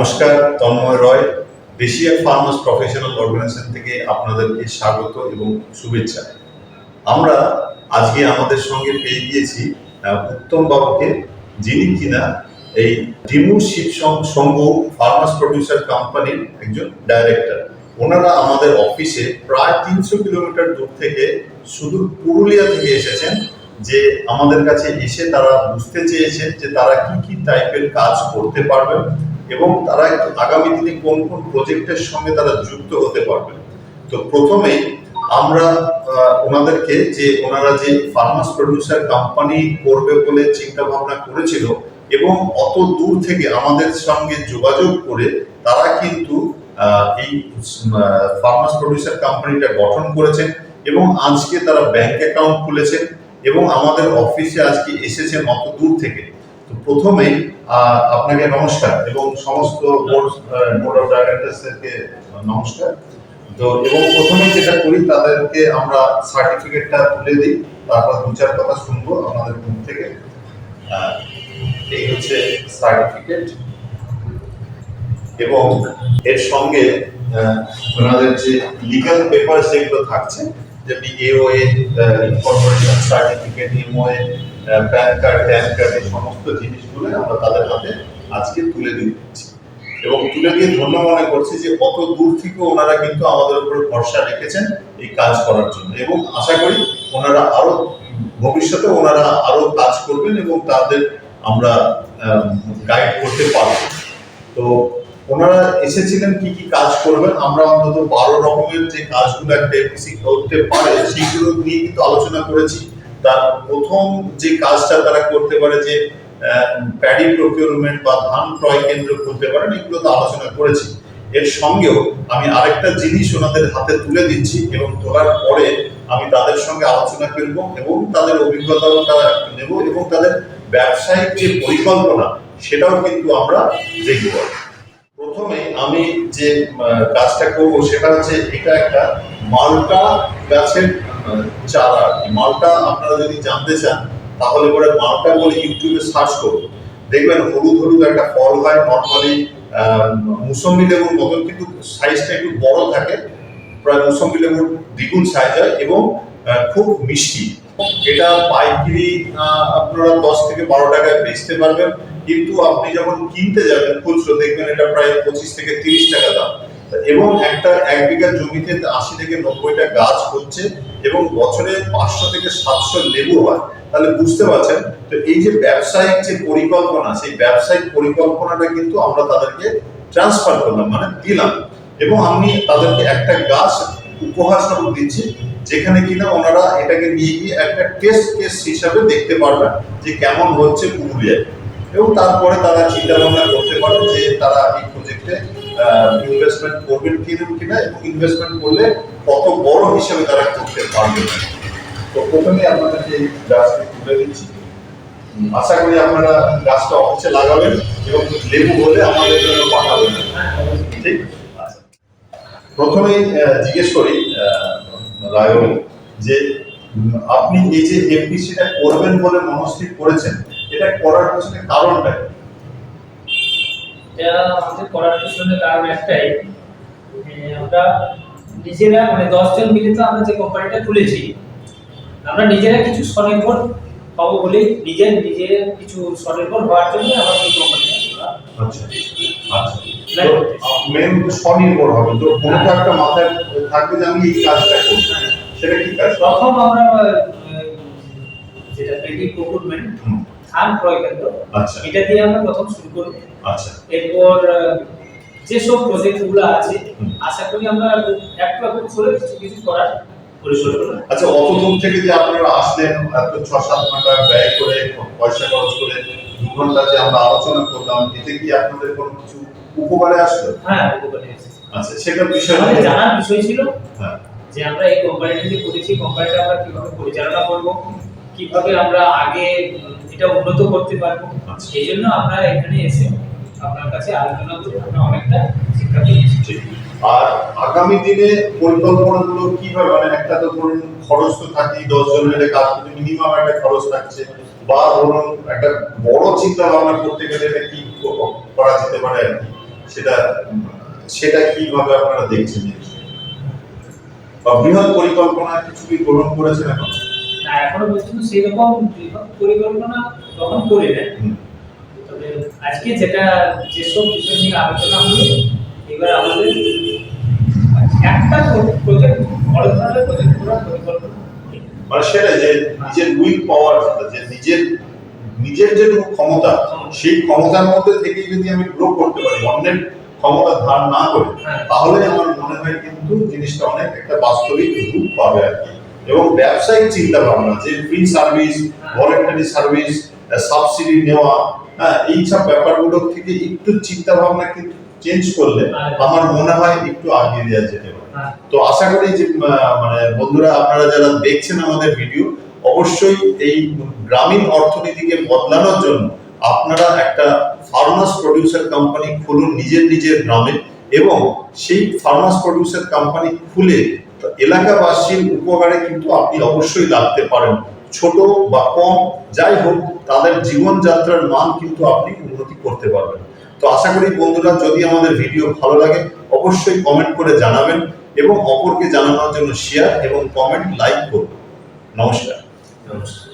নমস্কার, Tanmoy Roy, Deshiya farmers professional organization থেকে আপনাদেরকে স্বাগত এবং শুভেচ্ছা। আমরা আজকে আমাদের সঙ্গে পেয়ে গিয়েছি উত্তম বাবুকে, যিনি কিনা এই ডিমু শিব সংঘ ফার্মার্স প্রডিউসার কোম্পানির একজন ডাইরেক্টর। ওনারা আমাদের অফিসে প্রায় তিনশো কিলোমিটার দূর থেকে সুদূর পুরুলিয়া থেকে এসেছেন, যে আমাদের কাছে এসে তারা বুঝতে চেয়েছেন যে তারা কি কি টাইপের কাজ করতে পারবেন এবং তারা আগামী দিনে কোন কোন প্রজেক্টের সঙ্গে তারা যুক্ত হতে পারবে। তো প্রথমেই আমরা ওনাদেরকে যে ওনারা যে ফার্মাস প্রডিউসার কোম্পানি করবে বলে চিন্তা ভাবনা করেছিল এবং অত দূর থেকে আমাদের সঙ্গে যোগাযোগ করে তারা কিন্তু এই ফার্মাস প্রডিউসার কোম্পানিটা গঠন করেছেন এবং আজকে তারা ব্যাংক অ্যাকাউন্ট খুলেছেন এবং আমাদের অফিসে আজকে এসেছেন অত দূর থেকে। আহ, আপনাকে নমস্কার এবং সমস্ত বোর্ড অফ নমস্কার। তো এবং প্রথমে যেটা করি তাদেরকে আমরা সার্টিফিকেটটা তুলে দিই তারপর দু চার কথা শুনব আমাদের মুখ থেকে। এই হচ্ছে সার্টিফিকেট এবং এর সঙ্গে ওনাদের যে লিগাল পেপার যেগুলো থাকছে যেমনি AOA certificate PAN card TAN card এই সমস্ত জিনিসগুলো আমরা তাদের হাতে আজকে তুলে দিয়ে দিচ্ছি। এবং তুলে দিয়ে ধন্য মনে করছি যে কত দূর থেকে ওনারা কিন্তু আমাদের উপরে ভরসা রেখেছেন এই কাজ করার জন্য। এবং আশা করি ওনারা আরও ভবিষ্যতে ওনারা আরও কাজ করবেন এবং তাদের আমরা গাইড করতে পারব। তো ওনারা এসেছিলেন, কি কি কাজ করবেন, আমরা অন্তত বারো রকমের যে কাজগুলো একটা করতে পারে সেইগুলো নিয়ে কিন্তু আলোচনা করেছি। তার প্রথম যে কাজটা তারা করতে পারে যে প্যাডি প্রকিউরমেন্ট বা ধান ক্রয় কেন্দ্র করতে পারেন, এগুলো তো আলোচনা করেছি। এর সঙ্গেও আমি আরেকটা জিনিস ওনাদের হাতে তুলে দিচ্ছি এবং তোলার পরে আমি তাদের সঙ্গে আলোচনা করব এবং তাদের অভিজ্ঞতাও তারা নেব এবং তাদের ব্যবসায়িক যে পরিকল্পনা, সেটাও কিন্তু আমরা দেখব। প্রথমে আমি যে কাজটা করব সেটা হচ্ছে এটা একটা মালটা গাছের চারা। মালটা আপনারা যদি জানতে চান, তাহলে পরে মালটা বলে ইউটিউবে সার্চ করুন। দেখবেন হলুদ হলুদ একটা ফল হয় নর্মালি মুসম্বি লেবুর মতন, কিন্তু সাইজটা একটু বড় থাকে। প্রায় মুসম্বি লেবুর দ্বিগুণ সাইজ হয় এবং খুব মিষ্টি। এটা পাইকারি আপনারা দশ থেকে বারো টাকায় বেচতে পারবেন। কিন্তু আপনি যখন কিনতে যাবেন খুচরো, দেখবেন এটা প্রায় পঁচিশ থেকে তিরিশ টাকা দাম। এবং একটা এক বিঘা জমিতে আশি থেকে নব্বইটা গাছ হচ্ছে এবং বছরে পাঁচশো থেকে সাতশো লেবু হয়। তাহলে বুঝতে পারছেন? তো এই যে ব্যবসায়িক যে পরিকল্পনা, সেই ব্যবসায়িক পরিকল্পনাটা কিন্তু আমরা তাদেরকে ট্রান্সফার করলাম মানে দিলাম। এবং আমি তাদেরকে একটা গাছ উপহার স্বরূপ দিচ্ছি, যেখানে কিনা ওনারা এটাকে নিয়ে গিয়ে একটা টেস্ট কেস হিসাবে দেখতে পারবেন যে কেমন হচ্ছে পুরুলিয়ায়। এবং তারপরে তারা চিন্তা ভাবনা করতে পারে যে তারা এই প্রজেক্টে ইনভেস্টমেন্ট করবেন কিনা কিনা এবং ইনভেস্টমেন্ট করলে কত বড় হিসাবে তারা করতে পারবে তো প্রথমে আপনাদেরকে এই গাছটি তুলে দিচ্ছি আশা করি আপনারা গাছটা অফিসে লাগাবেন এবং লেবু হলে আমাদের জন্য পাঠাবেন ঠিক। প্রথমেই জিজ্ঞেস করি রায়ন যে আপনি এই যে এমপিসিটা করবেন বলে মনস্থির করেছেন এটা করার পেছনে কারণটা কি? এটা আমাদের করার পিছনে কারণ একটাই আমরা নিজেরা মানে দশজন মিলে তো আমরা যে কোম্পানিটা খুলেছি আমরা নিজেরা কিছু স্বনির্ভর হব বলে নিজের নিজের কিছু স্বনির্ভর হওয়ার জন্য আমাদের এই কোম্পানিটা। আচ্ছা আচ্ছা। মেন স্বনির্ভর হবে। তো কোনো একটা মাথায় থাকবে যে আমি এই কাজটা করব। সেটা কি কাজ? প্রথম আমরা যেটা পেটি প্রকুরমেন্ট হুম, ধান ক্রয় কেন্দ্র আচ্ছা। এটা দিয়ে আমরা প্রথম শুরু করব। আচ্ছা। এরপর যেসব প্রজেক্টগুলো আছে আশা করি আমরা একটু একটু করে কিছু কিছু করার আচ্ছা অত দূর থেকে যে আপনারা আসলেন এত ছ সাত ঘণ্টা ব্যয় করে পয়সা খরচ করে দু ঘণ্টা যে আমরা আলোচনা করলাম এতে কি আপনাদের কোনো কিছু উপকারে আসলো? হ্যাঁ উপকারে। আচ্ছা সেটার বিষয় জানার বিষয় ছিল হ্যাঁ। যে আমরা এই কোম্পানিটা যে করেছি কোম্পানিটা আমরা কীভাবে পরিচালনা করব কীভাবে আমরা আগে এটা উন্নত করতে পারব? আচ্ছা। এই জন্য আমরা এখানে এসে আপনার কাছে আলোচনা করে আমরা অনেকটা শিক্ষা পেয়েছি। আর আগামী দিনে পরিকল্পনাগুলো কীভাবে মানে একটা তো ধরুন খরচ তো থাকেই দশ জন মিলে কাজ করতে মিনিমাম একটা খরচ থাকছে। বা ধরুন একটা বড় চিন্তা ভাবনা করতে গেলে এটা কি করা যেতে পারে আর কি? সেটা সেটা কীভাবে আপনারা দেখছেন? বা বৃহৎ পরিকল্পনা কিছু কি গ্রহণ করেছেন এখন? এখনও পর্যন্ত বৃহৎ পরিকল্পনা গ্রহণ করি না হুম। তবে আজকে যেটা যেসব বিষয় নিয়ে আলোচনা হলো এবার আমাদের একটা প্রজেক্ট বড় ধরনের প্রজেক্ট করার পরিকল্পনা মানে সেটা যে নিজের উইল পাওয়ার যে নিজের নিজের যে ক্ষমতা সেই ক্ষমতার মধ্যে থেকে যদি আমি গ্রো করতে পারি অন্যের ক্ষমতা ধার না করে হ্যাঁ। তাহলে আমার মনে হয় কিন্তু জিনিসটা অনেক একটা বাস্তবিক রূপ পাবে আর কি এবং ব্যবসায়িক চিন্তা ভাবনা যে free service voluntary service subsidy নেওয়া হ্যাঁ এই সব ব্যাপারগুলো থেকে একটু চিন্তা ভাবনা কিন্তু চেঞ্জ করলে হ্যাঁ। আমার মনে হয় একটু আগিয়ে দেওয়া যেতে পারে হ্যাঁ তো আশা করি যে মানে বন্ধুরা আপনারা যারা দেখছেন আমাদের ভিডিও অবশ্যই এই গ্রামীণ অর্থনীতিকে বদলানোর জন্য আপনারা একটা ফার্মার্স প্রডিউসার কোম্পানি খুলুন নিজের নিজের গ্রামে এবং সেই ফার্মার্স প্রডিউসার কোম্পানি খুলে এলাকাবাসীর উপকারে কিন্তু আপনি অবশ্যই লাগতে পারেন। ছোট বা কম যাই হোক, তাদের জীবনযাত্রার মান কিন্তু আপনি উন্নতি করতে পারবেন। তো আশা করি বন্ধুরা, যদি আমাদের ভিডিও ভালো লাগে, অবশ্যই কমেন্ট করে জানাবেন এবং অপরকে জানানোর জন্য শেয়ার এবং কমেন্ট লাইক করুন। নমস্কার। নমস্কার।